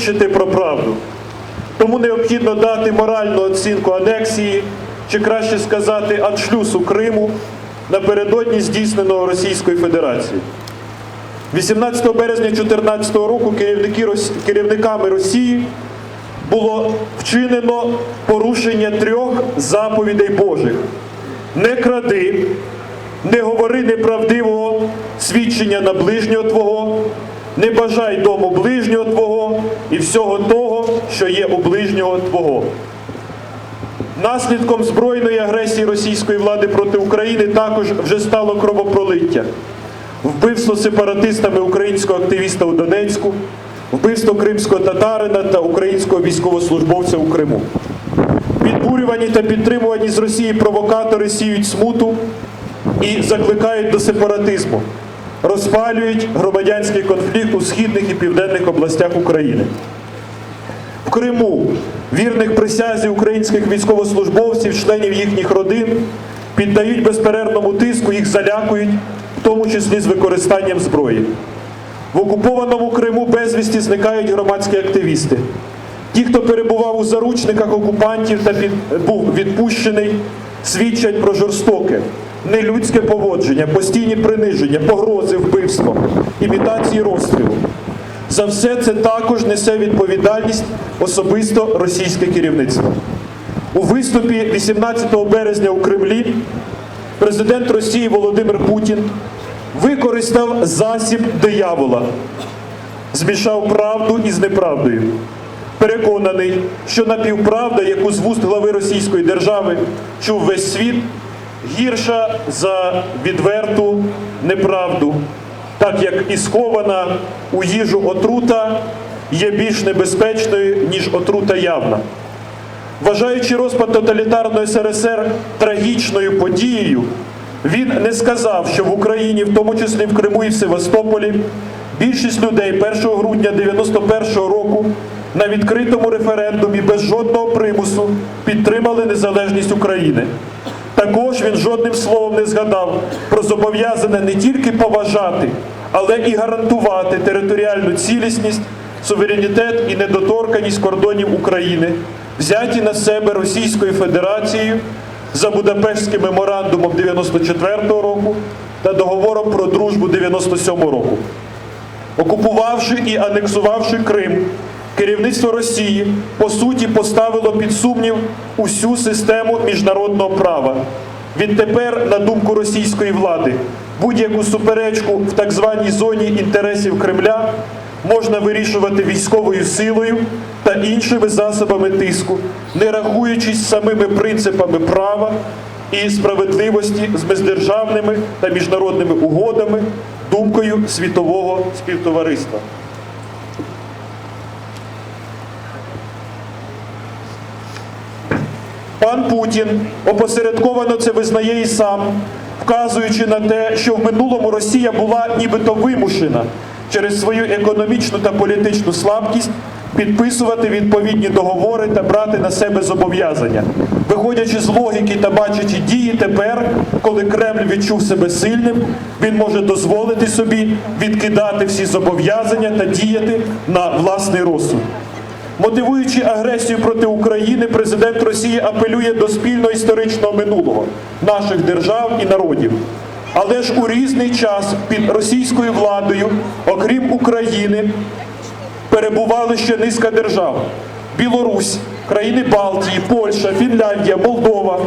свідчити про правду. Тому необхідно дати моральну оцінку анексії, чи краще сказати, аншлюсу Криму напередодні здійсненого Російською Федерацією. 18 березня 2014 року керівниками Росії було вчинено порушення трьох заповідей Божих. Не кради, не говори неправдивого свідчення на ближнього Твого, не бажай дому ближнього Твого і всього того, що є у ближнього Твого. Наслідком збройної агресії російської влади проти України також вже стало кровопролиття. Вбивство сепаратистами українського активіста у Донецьку, вбивство кримського татарина та українського військовослужбовця у Криму. Підбурювані та підтримувані з Росії провокатори сіють смуту і закликають до сепаратизму, розпалюють громадянський конфлікт у східних і південних областях України. В Криму вірних присязі українських військовослужбовців, членів їхніх родин піддають безперервному тиску, їх залякують, в тому числі з використанням зброї. В окупованому Криму безвісті зникають громадські активісти. Ті, хто перебував у заручниках окупантів та під, був відпущений, свідчать про жорстоке, нелюдське поводження, постійні приниження, погрози вбивством, імітації розстрілу. За все це також несе відповідальність особисто російське керівництво. У виступі 18 березня у Кремлі президент Росії Володимир Путін використав засіб диявола, змішав правду із неправдою. Переконаний, що напівправда, яку з вуст глави Російської держави чув весь світ, гірша за відверту неправду, так як і схована у їжу отрута є більш небезпечною, ніж отрута явна. Вважаючи розпад тоталітарної СРСР трагічною подією, він не сказав, що в Україні, в тому числі в Криму і в Севастополі, більшість людей 1 грудня 91-го року на відкритому референдумі без жодного примусу підтримали незалежність України. Також він жодним словом не згадав про зобов'язане не тільки поважати, але і гарантувати територіальну цілісність, суверенітет і недоторканість кордонів України, взяті на себе Російською Федерацією за Будапештським меморандумом 94-го року та договором про дружбу 97-го року. Окупувавши і анексувавши Крим, керівництво Росії по суті поставило під сумнів усю систему міжнародного права. Відтепер, на думку російської влади, будь-яку суперечку в так званій зоні інтересів Кремля можна вирішувати військовою силою та іншими засобами тиску, не рахуючись самими принципами права і справедливості з бездержавними та міжнародними угодами, думкою світового співтовариства. Пан Путін опосередковано це визнає і сам, вказуючи на те, що в минулому Росія була нібито вимушена через свою економічну та політичну слабкість підписувати відповідні договори та брати на себе зобов'язання. Виходячи з логіки та бачачи дії, тепер, коли Кремль відчув себе сильним, він може дозволити собі відкидати всі зобов'язання та діяти на власний розсуд. Мотивуючи агресію проти України, президент Росії апелює до спільного історичного минулого наших держав і народів. Але ж у різний час під російською владою, окрім України, перебували ще низка держав: Білорусь, країни Балтії, Польща, Фінляндія, Молдова,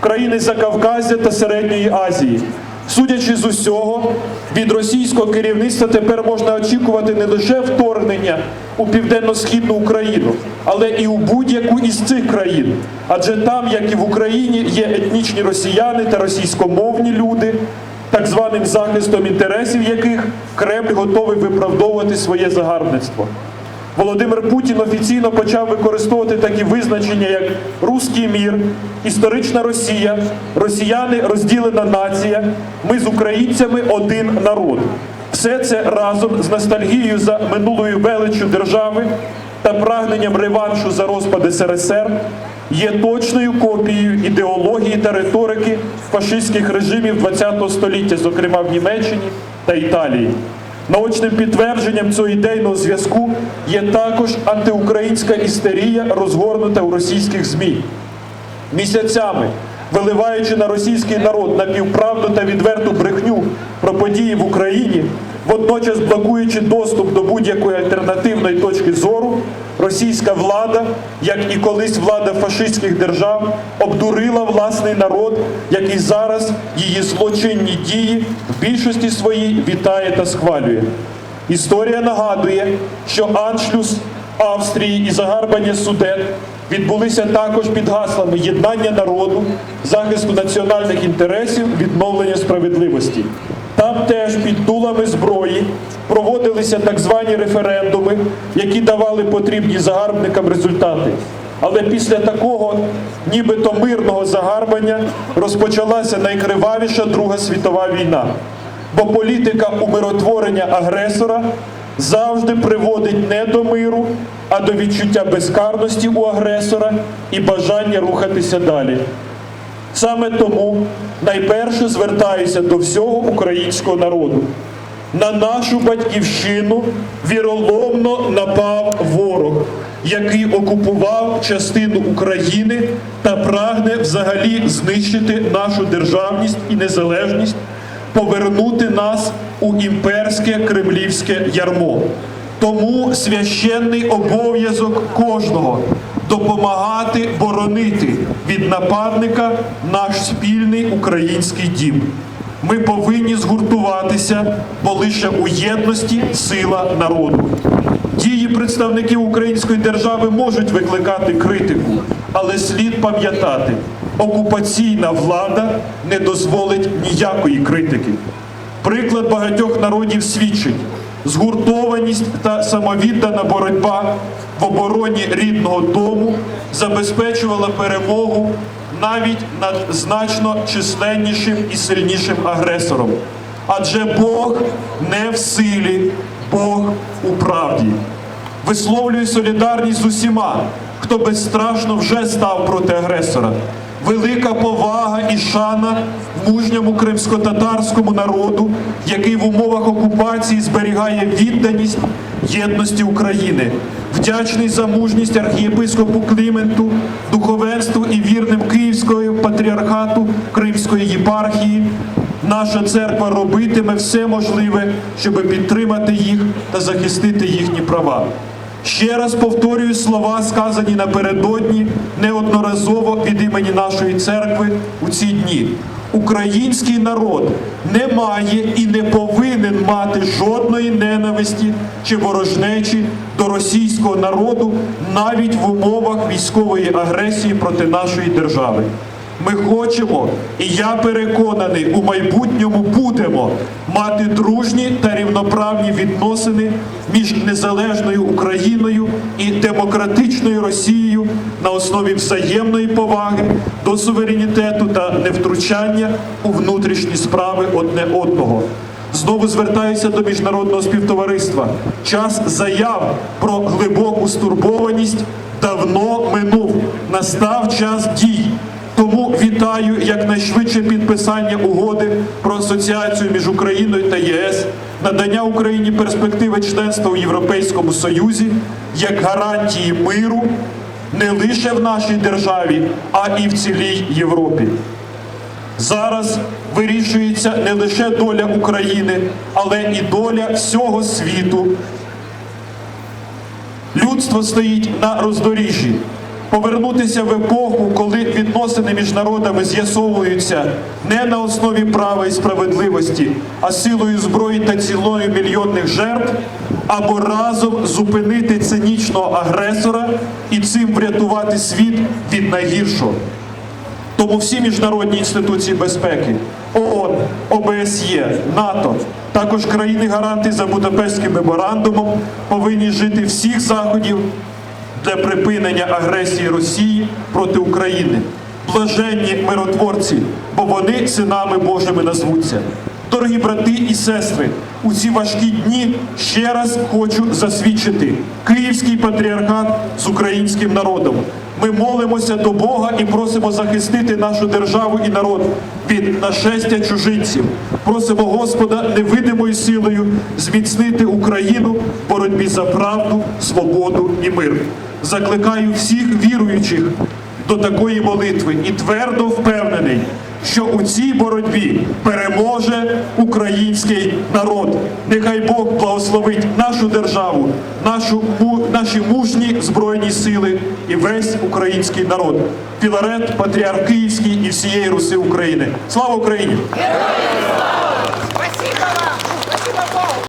країни Закавказя та Середньої Азії. Судячи з усього, від російського керівництва тепер можна очікувати не лише вторгнення у південно-східну Україну, але і у будь-яку із цих країн. Адже там, як і в Україні, є етнічні росіяни та російськомовні люди, так званим захистом інтересів яких Кремль готовий виправдовувати своє загарбництво. Володимир Путін офіційно почав використовувати такі визначення, як руський мір, історична Росія, росіяни розділена нація, ми з українцями один народ. Все це разом з ностальгією за минулою величчю держави та прагненням реваншу за розпад СРСР є точною копією ідеології та риторики фашистських режимів ХХ століття, зокрема в Німеччині та Італії. Наочним підтвердженням цього ідейного зв'язку є також антиукраїнська істерія, розгорнута у російських ЗМІ. Місяцями, виливаючи на російський народ напівправду та відверту брехню про події в Україні, водночас блокуючи доступ до будь-якої альтернативної точки зору, російська влада, як і колись влада фашистських держав, обдурила власний народ, який зараз її злочинні дії в більшості своїй вітає та схвалює. Історія нагадує, що аншлюс Австрії і загарбання Судет відбулися також під гаслами єднання народу, захисту національних інтересів, відновлення справедливості. Там теж під дулами зброї проводилися так звані референдуми, які давали потрібні загарбникам результати. Але після такого, нібито мирного загарбання, розпочалася найкривавіша Друга світова війна. Бо політика умиротворення агресора завжди приводить не до миру, а до відчуття безкарності у агресора і бажання рухатися далі. Саме тому найперше звертаюся до всього українського народу. На нашу батьківщину віроломно напав ворог, який окупував частину України та прагне взагалі знищити нашу державність і незалежність, повернути нас у імперське кремлівське ярмо. Тому священний обов'язок кожного допомагати боронити від нападника наш спільний український дім. Ми повинні згуртуватися, бо лише у єдності сила народу. Дії представників української держави можуть викликати критику, але слід пам'ятати, окупаційна влада не дозволить ніякої критики. Приклад багатьох народів свідчить, згуртованість та самовіддана боротьба в обороні рідного дому забезпечувала перемогу навіть над значно численнішим і сильнішим агресором. Адже Бог не в силі, Бог у правді. Висловлюю солідарність з усіма, хто безстрашно вже став проти агресора. Велика повага і шана мужньому кримсько-татарському народу, який в умовах окупації зберігає відданість єдності України. Вдячний за мужність архієпископу Кліменту, духовенству і вірним Київського патріархату Кримської єпархії. Наша церква робитиме все можливе, щоб підтримати їх та захистити їхні права. Ще раз повторюю слова, сказані напередодні неодноразово від імені нашої церкви у ці дні. Український народ не має і не повинен мати жодної ненависті чи ворожнечі до російського народу навіть в умовах військової агресії проти нашої держави. Ми хочемо, і я переконаний, у майбутньому будемо мати дружні та рівноправні відносини між незалежною Україною і демократичною Росією на основі взаємної поваги до суверенітету та невтручання у внутрішні справи одне одного. Знову звертаюся до міжнародного співтовариства. Час заяв про глибоку стурбованість давно минув. Настав час дій. Тому вітаю якнайшвидше підписання угоди про асоціацію між Україною та ЄС, надання Україні перспективи членства у Європейському Союзі як гарантії миру не лише в нашій державі, а і в цілій Європі. Зараз вирішується не лише доля України, але і доля всього світу. Людство стоїть на роздоріжжі. Повернутися в епоху, коли відносини між народами з'ясовуються не на основі права і справедливості, а силою зброї та цілою мільйонних жертв, або разом зупинити цинічного агресора і цим врятувати світ від найгіршого. Тому всі міжнародні інституції безпеки ООН, ОБСЄ, НАТО, також країни-гаранти за Будапештським меморандумом повинні жити всіх заходів для припинення агресії Росії проти України. Блаженні миротворці, бо вони синами Божими назвуться. Дорогі брати і сестри, у ці важкі дні ще раз хочу засвідчити Київський патріархат з українським народом. Ми молимося до Бога і просимо захистити нашу державу і народ від нашестя чужинців. Просимо Господа невидимою силою зміцнити Україну в боротьбі за правду, свободу і мир. Закликаю всіх віруючих до такої молитви і твердо впевнений, що у цій боротьбі переможе український народ. Нехай Бог благословить нашу державу, нашу, наші мужні збройні сили і весь український народ. Філарет, Патріарх Київський і всієї Руси України. Слава Україні! Героям слава!